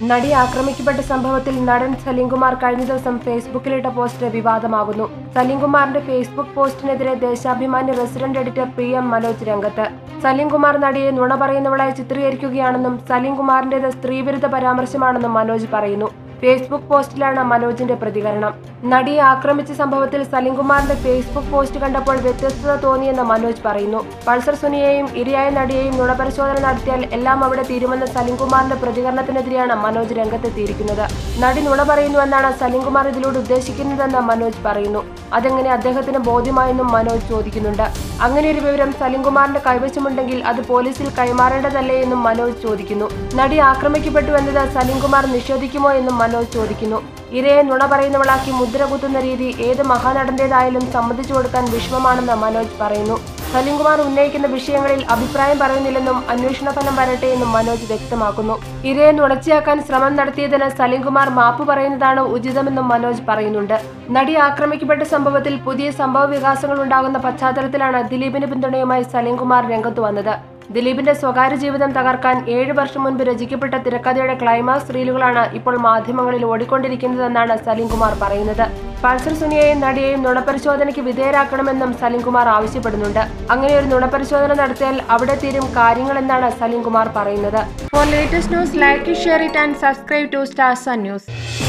നടി ആക്രമിക്കപ്പെട്ട സംഭവത്തിൽ നടൻ സലീംകുമാർ കഴിഞ്ഞ ദിവസം ഫേസ്ബുക്കിലിട്ട പോസ്റ്റ് വിവാദമാകുന്നു. സലീംകുമാറിന്റെ Facebook പോസ്റ്റിനെതിരെ Deshabhimani resident editor P M Manoj രംഗത്ത്. സലീംകുമാർ നടിയെ നുണ പറയുന്നവളായി ചിത്രീകരിക്കുകയാണെന്നും സലീംകുമാറിന്റേത് സ്ത്രീവിരുദ്ധ പരാമർശമാണെന്നും മനോജ് പറയുന്നു. ഫേസ്ബുക്ക് പോസ്റ്റിലാണ് മനോജിന്റെ പ്രതികരണം. നടിയെ ആക്രമിച്ച സംഭവത്തിൽ സലിംകുമാറിന്റെ ഫേസ്ബുക്ക് പോസ്റ്റ് കണ്ടപ്പോൾ വ്യത്യസ്തത തോന്നിയെന്ന് മനോജ് പറയുന്നു. പൾസർ സുനിയെയും ഇരയായ നടിയെയും നുണപരിശോധന നടത്തിയാൽ എല്ലാം അവിടെ തീരുമെന്ന സലിംകുമാറിന്റെ പ്രതികരണത്തിനെതിരെയാണ് മനോജ് രംഗത്തെത്തിയിരിക്കുന്നത്. നടി നുണ പറയുന്നുവെന്നാണ് സലിംകുമാർ ഇതിലൂടെ ഉദ്ദേശിക്കുന്നതെന്ന് മനോജ് പറയുന്നു. അതെങ്ങനെ അദ്ദേഹത്തിന് ബോധ്യമായെന്നും മനോജ് ചോദിക്കുന്നുണ്ട്. അങ്ങനെയൊരു വിവരം സലിംകുമാറിന്റെ കൈവശമുണ്ടെങ്കിൽ അത് പോലീസിൽ കൈമാറേണ്ടതല്ലേ എന്നും മനോജ് ചോദിക്കുന്നു. നടി ആക്രമിക്കപ്പെട്ടു എന്നത് സലിംകുമാർ നിഷേധിക്കുമോ എന്നും മനോജ് ചോദിക്കുന്നു. ഇരയെ നുണ പറയുന്നവളാക്കി മുദ്ര കുത്തുന്ന രീതി ഏത് മഹാനടന്റേതായാലും സമ്മതിച്ചു കൊടുക്കാൻ വിഷമമാണെന്ന് മനോജ് പറയുന്നു. സലീംകുമാർ ഉന്നയിക്കുന്ന വിഷയങ്ങളിൽ അഭിപ്രായം പറയുന്നില്ലെന്നും അന്വേഷണ ഫലം വരട്ടെ എന്നും മനോജ് വ്യക്തമാക്കുന്നു. ഇരയെ നുണച്ചിയാക്കാൻ ശ്രമം നടത്തിയതിന് സലീംകുമാർ മാപ്പ് പറയുന്നതാണ് ഉചിതമെന്നും മനോജ് പറയുന്നുണ്ട്. നടി ആക്രമിക്കപ്പെട്ട സംഭവത്തിൽ പുതിയ സംഭവ വികാസങ്ങൾ ഉണ്ടാകുന്ന പശ്ചാത്തലത്തിലാണ് ദിലീപിന് പിന്തുണയുമായി സലീംകുമാർ രംഗത്തു വന്നത്. ദിലീപിന്റെ സ്വകാര്യ ജീവിതം തകർക്കാൻ ഏഴ് വർഷം മുൻപ് രചിക്കപ്പെട്ട തിരക്കഥയുടെ ക്ലൈമാക്സ് റീലുകളാണ് ഇപ്പോൾ മാധ്യമങ്ങളിൽ ഓടിക്കൊണ്ടിരിക്കുന്നതെന്നാണ് സലീംകുമാർ പറയുന്നത്. പൾസർ സുനിയെയും നടിയെയും നുണപരിശോധനയ്ക്ക് വിധേയരാക്കണമെന്നും സലീംകുമാർ ആവശ്യപ്പെടുന്നുണ്ട്. അങ്ങനെ ഒരു നുണപരിശോധന നടത്തിയാൽ അവിടെ തീരും കാര്യങ്ങളെന്നാണ് സലീംകുമാർ പറയുന്നത്. For latest news like share it and subscribe to Stars News